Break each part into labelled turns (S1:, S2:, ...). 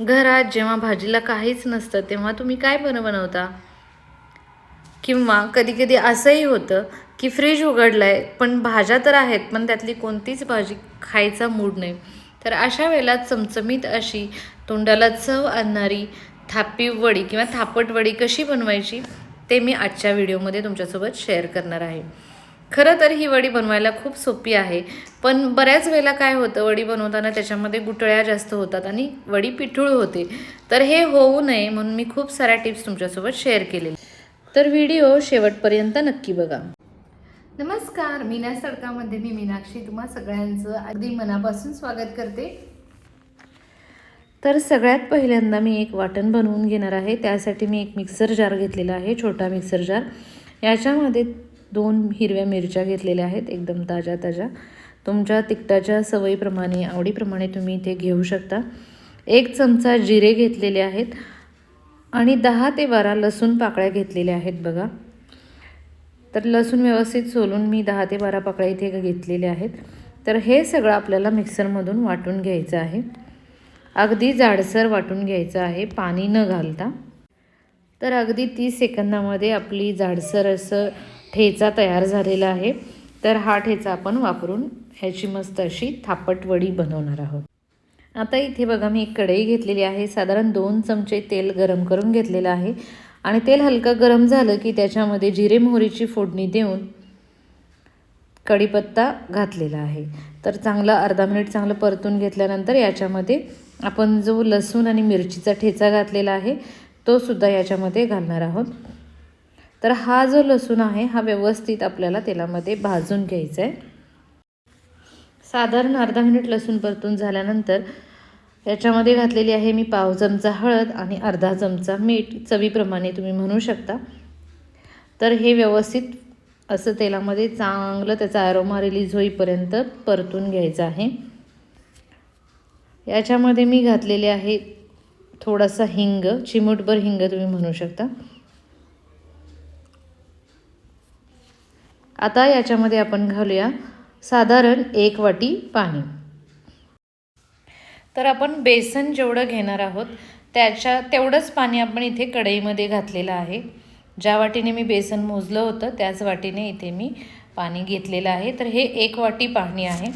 S1: घरात जेव्हा भाजीला काहीच नसतं तेव्हा तुम्ही काय बरं बनवता? किंवा कधी कधी असंही होतं की फ्रीज उघडलं आहे पण भाज्या तर आहेत पण त्यातली कोणतीच भाजी खायचा मूड नाही. तर अशा वेळेला चमचमीत अशी तोंडाला चव आणणारी थापी वडी किंवा थापट वडी कशी बनवायची ते मी आजच्या व्हिडिओमध्ये तुमच्यासोबत शेअर करणार आहे. खरं तर ही वडी बनवायला खूप सोपी आहे. पण बऱ्याच वेळेला काय होतं वडी बनवताना त्याच्यामध्ये गुटळ्या जास्त होतात आणि वडी पिठूळ होते. तर हे होऊ नये म्हणून मी खूप साऱ्या टिप्स तुमच्यासोबत शेअर केलेल्या तर व्हिडिओ शेवटपर्यंत नक्की बघा. नमस्कार मीना सडकामध्ये मी मीनाक्षी. तुम्हा सगळ्यांचं अगदी मनापासून स्वागत करते. तर सगळ्यात पहिल्यांदा मी एक वाटण बनवून घेणार आहे. त्यासाठी मी एक मिक्सर जार घेतलेला आहे छोटा मिक्सर जार. याच्यामध्ये दोन हिरव्या मिरच्या घेतलेल्या आहेत एकदम ताज्या ताज्या. तुमच्या तिखटाच्या सवयीप्रमाणे आवडीप्रमाणे तुम्ही इथे घेऊ शकता. एक चमचा जिरे घेतलेले आहेत आणि दहा ते बारा लसूण पाकळ्या घेतलेल्या आहेत बघा. तर लसूण व्यवस्थित सोलून मी दहा ते बारा पाकळ्या इथे घेतलेल्या आहेत. तर हे सगळं आपल्याला मिक्सरमधून वाटून घ्यायचं आहे. अगदी जाडसर वाटून घ्यायचं आहे पाणी न घालता. तर अगदी तीस सेकंदामध्ये आपली जाडसर असं ठेचा तयार झालेला आहे. तर हा ठेचा आपण वापरून ह्याची मस्त अशी थापट वडी बनवणार आहोत. आता इथे बघा मी एक कढई घेतलेली आहे. साधारण दोन चमचे तेल गरम करून घेतलेलं आहे. आणि तेल हलकं गरम झालं की त्याच्यामध्ये जिरे मोहरीची फोडणी देऊन कढीपत्ता घातलेला आहे. तर चांगला अर्धा मिनिट चांगलं परतून घेतल्यानंतर याच्यामध्ये आपण जो लसूण आणि मिरचीचा ठेचा घातलेला आहे तो सुद्धा याच्यामध्ये घालणार आहोत. तर हा जो लसूण आहे हा व्यवस्थित आपल्याला तेलामध्ये भाजून घ्यायचा आहे साधारण अर्धा मिनिट लसूण परतून झाल्यानंतर याच्यामध्ये घातलेली आहे मी पाव चमचा हळद आणि अर्धा चमचा मीठ चवीप्रमाणे तुम्ही म्हणू शकता. तर हे व्यवस्थित असं तेलामध्ये चांगलं त्याचा ॲरोमा रिलीज होईपर्यंत परतून घ्यायचं आहे. याच्यामध्ये मी घातलेले आहे थोडासा हिंग चिमूटभर हिंग तुम्ही म्हणू शकता. आता याच्यामध्ये आपण घालूया साधारण एक वाटी पाणी. तर आपण बेसन जेवढं घेणार आहोत त्याच्या तेवढंच पाणी आपण इथे कढईमध्ये घातलेलं आहे. ज्या वाटीने मी बेसन मोजलं होतं त्याच वाटीने इथे मी पाणी घेतलेलं आहे. तर हे एक वाटी पाणी आहे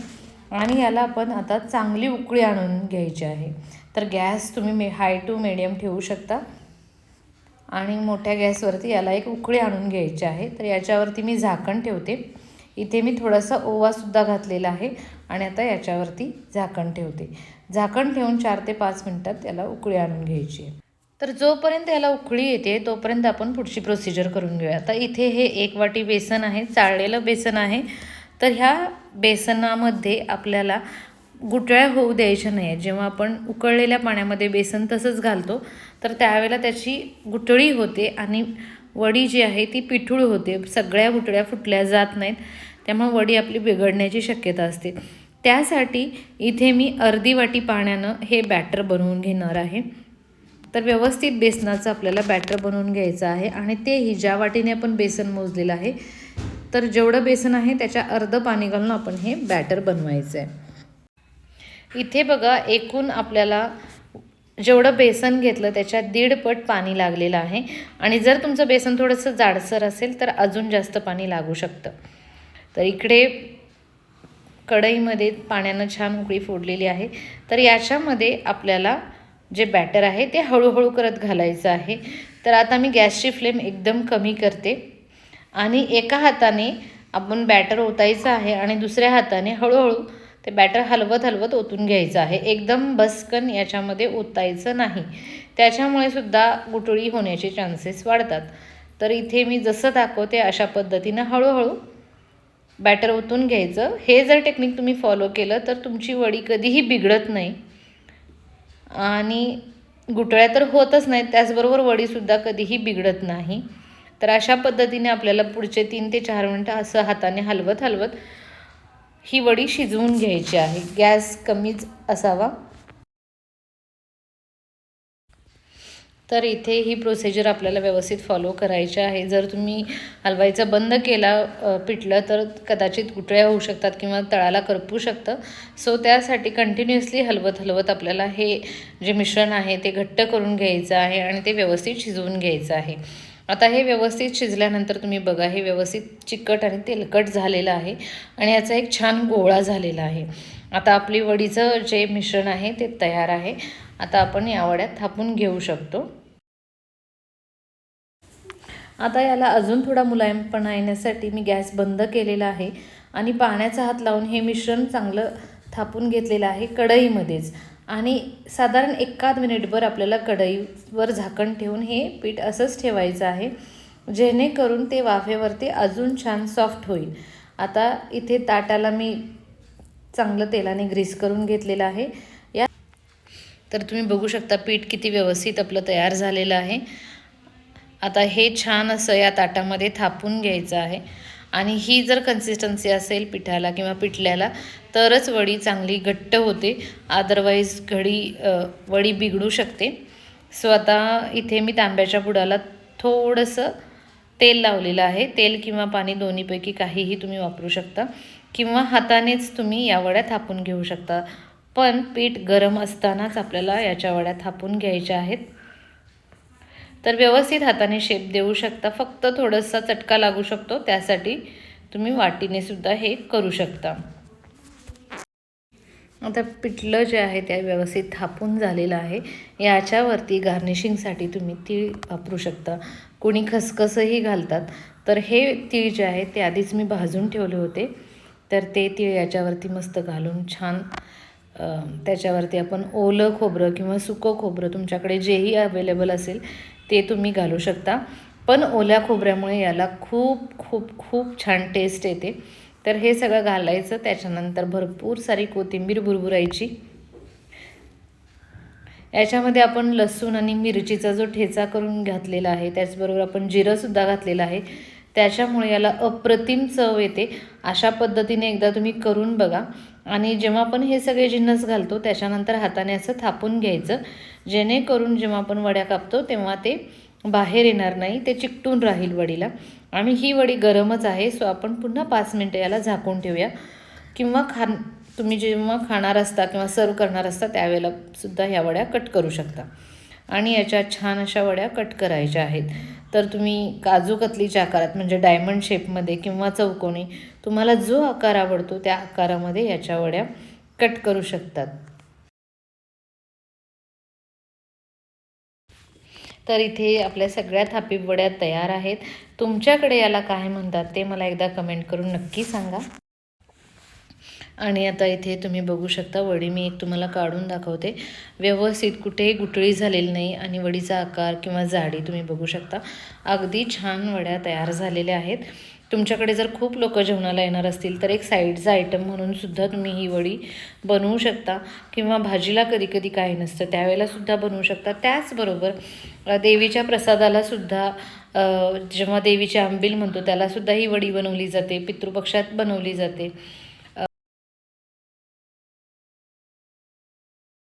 S1: आणि याला आपण आता चांगली उकळी आणून घ्यायची आहे. तर गॅस तुम्ही मे हाय टू मिडियम ठेवू शकता. आणि मोठ्या गॅसवरती याला एक उकळी आणून घ्यायची आहे. तर याच्यावरती मी झाकण ठेवते. इथे मी थोडासा ओवासुद्धा घातलेला आहे आणि आता याच्यावरती झाकण ठेवते. झाकण ठेवून चार ते पाच मिनटात याला उकळी आणून घ्यायची आहे. तर जोपर्यंत याला उकळी येते तोपर्यंत आपण पुढची प्रोसिजर करून घेऊया. आता इथे हे एक वाटी बेसन आहे चाळलेलं बेसन आहे. तर ह्या बेसनामध्ये आपल्याला गुटळ्या होऊ द्यायच्या नाही आहेत जेव्हा आपण उकळलेल्या पाण्यामध्ये बेसन तसंच घालतो तर त्यावेळेला त्याची गुटळी होते आणि वडी जी आहे ती पिठूळ होते. सगळ्या गुटळ्या फुटल्या जात नाहीत. त्यामुळे वडी आपली बिघडण्याची शक्यता असते. त्यासाठी इथे मी अर्धी वाटी पाण्यानं हे बॅटर बनवून घेणार आहे. तर व्यवस्थित बेसनाचं आपल्याला बॅटर बनवून घ्यायचं आहे आणि तेही ज्या वाटीने आपण बेसन मोजलेलं आहे तर जेवढं बेसन आहे त्याच्या अर्धं पाणी घालून आपण हे बॅटर बनवायचं आहे. इथे बघा एकूण आपल्याला जेवढं बेसन घेतलं त्याच्यात दीडपट पाणी लागलेलं आहे. आणि जर तुमचं बेसन थोडंसं जाडसर असेल तर अजून जास्त पाणी लागू शकतं. तर इकडे कढईमध्ये पाण्यानं छान उकळी फोडलेली आहे. तर याच्यामध्ये आपल्याला जे बॅटर आहे ते हळूहळू करत घालायचं आहे. तर आता मी गॅसची फ्लेम एकदम कमी करते. आणि एका हाताने आपण बॅटर ओतायचं आहे आणि दुसऱ्या हाताने हळूहळू ते बॅटर हलवत हलवत ओतून घ्यायचं आहे. एकदम बसकन याच्यामध्ये ओतायचं नाही. त्याच्यामुळे सुद्धा गुटळी होण्याचे चान्सेस वाढतात. तर इथे मी जसं दाखवते अशा पद्धतीनं हळूहळू बॅटर ओतून घ्यायचं. हे जर टेक्निक तुम्ही फॉलो केलं तर तुमची वडी कधीही बिघडत नाही. आणि गुटळ्या तर होतच नाहीत त्याचबरोबर वडीसुद्धा कधीही बिघडत नाही. तर अशा पद्धतीने आपल्याला पुढचे तीन ते चार मिनटं असं हाताने हलवत हलवत ही वडी शिजवून घ्यायची आहे. गॅस कमीच असावा. तर इथे ही प्रोसिजर आपल्याला व्यवस्थित फॉलो करायची आहे. जर तुम्ही हलवायचं बंद केला पिटलं पिठलं तर कदाचित गुटळ्या होऊ शकतात किंवा तळाला करपू शकतं. सो त्यासाठी कंटिन्युअसली हलवत हलवत आपल्याला हे जे मिश्रण आहे ते घट्ट करून घ्यायचं आहे आणि ते व्यवस्थित शिजवून घ्यायचं आहे. आता हे व्यवस्थित शिजल्यानंतर तुम्ही बघा हे व्यवस्थित चिकट आणि तेलकट झालेलं आहे आणि याचा एक छान गोळा झालेला आहे. आता आपली वडीचं जे मिश्रण आहे ते तयार आहे. आता आपण या वड्या थापून घेऊ शकतो. आता याला अजून थोडा मुलायमपणा येण्यासाठी मी गॅस बंद केलेला आहे आणि पाण्याचा हात लावून हे मिश्रण चांगलं थापून घेतलेलं आहे कढईमध्येच. आणि साधारण एकाद मिनिटभर आपल्याला कढईवर झाकण ठेवून हे पीठ असंच ठेवायचं आहे जेणेकरून ते वाफेवरती अजून छान सॉफ्ट होईल. आता इथे ताटाला मी चांगलं तेलाने ग्रीस करून घेतलेलं आहे. या तर तुम्ही बघू शकता पीठ किती व्यवस्थित आपलं तयार झालेलं आहे. आता हे छान असं या ताटामध्ये थापून घ्यायचं आहे. आणि ही जर कन्सिस्टन्सी असेल पिठाला किंवा पिठल्याला तरच वडी चांगली घट्ट होते. अदरवाईज घडी वडी बिघडू शकते. सो आता इथे मी तांब्याच्या बुडाला थोडंसं तेल लावलेलं आहे. तेल किंवा पाणी दोन्हीपैकी काहीही तुम्ही वापरू शकता. किंवा हातानेच तुम्ही या वड्या थापून घेऊ शकता. पण पीठ गरम असतानाच आपल्याला याच्या वड्या थापून घ्यायच्या आहेत. तर व्यवस्थित हाताने शेप देऊ शकता. फक्त थोडासा चटका लागू शकतो. त्यासाठी तुम्ही वाटीने सुद्धा हे करू शकता. आता पिठलं जे आहे ते व्यवस्थित थापून झालेलं आहे. याच्यावरती गार्निशिंगसाठी तुम्ही तीळ वापरू शकता. कोणी खसखसही घालतात. तर हे तीळ जे आहे ते आधीच मी भाजून ठेवले होते. तर ते तीळ याच्यावरती मस्त घालून छान त्याच्यावरती आपण ओलं खोबरं किंवा सुकं खोबरं तुमच्याकडे जेही अवेलेबल असेल ते तुम्ही घालू शकता. पण ओल्या खोबऱ्यामुळे याला खूप खूप खूप छान टेस्ट येते. तर हे सगळं घालायचं. त्याच्यानंतर भरपूर सारी कोथिंबीर भुरभुरायची. याच्यामध्ये आपण लसूण आणि मिरचीचा जो ठेचा करून घातलेला आहे त्याचबरोबर आपण जिरंसुद्धा घातलेलं आहे त्याच्यामुळे याला अप्रतिम चव येते. अशा पद्धतीने एकदा तुम्ही करून बघा. आणि जेव्हा आपण हे सगळे जिन्नस घालतो त्याच्यानंतर हाताने असं थापून घ्यायचं. जेणेकरून जेव्हा आपण वड्या कापतो तेव्हा ते बाहेर येणार नाही ते चिकटून राहील वडीला. आणि ही वडी गरमच आहे सो आपण पुन्हा पाच मिनटं याला झाकून ठेवूया. किंवा खान तुम्ही जेव्हा खाणार असता किंवा सर्व करणार असता त्यावेळेला सुद्धा ह्या वड्या कट करू शकता. आणि याच्या छान अशा वड्या कट करायच्या आहेत. तर तुम्ही काजू कतलीच्या आकारात म्हणजे डायमंड शेपमध्ये किंवा चौकोनी तुम्हाला जो आकार आवडतो त्या आकारामध्ये याच्या वड्या कट करू शकतात. तर इथे आपल्या सगळ्या थापी वड्या तयार आहेत. तुमच्याकडे याला काय म्हणतात ते मला एकदा कमेंट करून नक्की सांगा. आणि आता इथे तुम्ही बघू शकता वडी मी एक तुम्हाला काढून दाखवते. व्यवस्थित कुठेही गुटळी झालेली नाही आणि वडीचा आकार किंवा जाडी तुम्ही बघू शकता. अगदी छान वड्या तयार झालेल्या आहेत. तुमच्याकडे जर खूप लोक जेवणाला येणार असतील तर एक साईडचा आयटम म्हणून सुद्धा तुम्ही ही वडी बनवू शकता. किंवा भाजीला कधी कधी काही नसतं त्यावेळेला सुद्धा बनवू शकता. त्याचबरोबर देवीच्या प्रसादाला सुद्धा जेव्हा देवीचे आंबील म्हणतो त्यालासुद्धा ही वडी बनवली जाते पितृपक्षात बनवली जाते.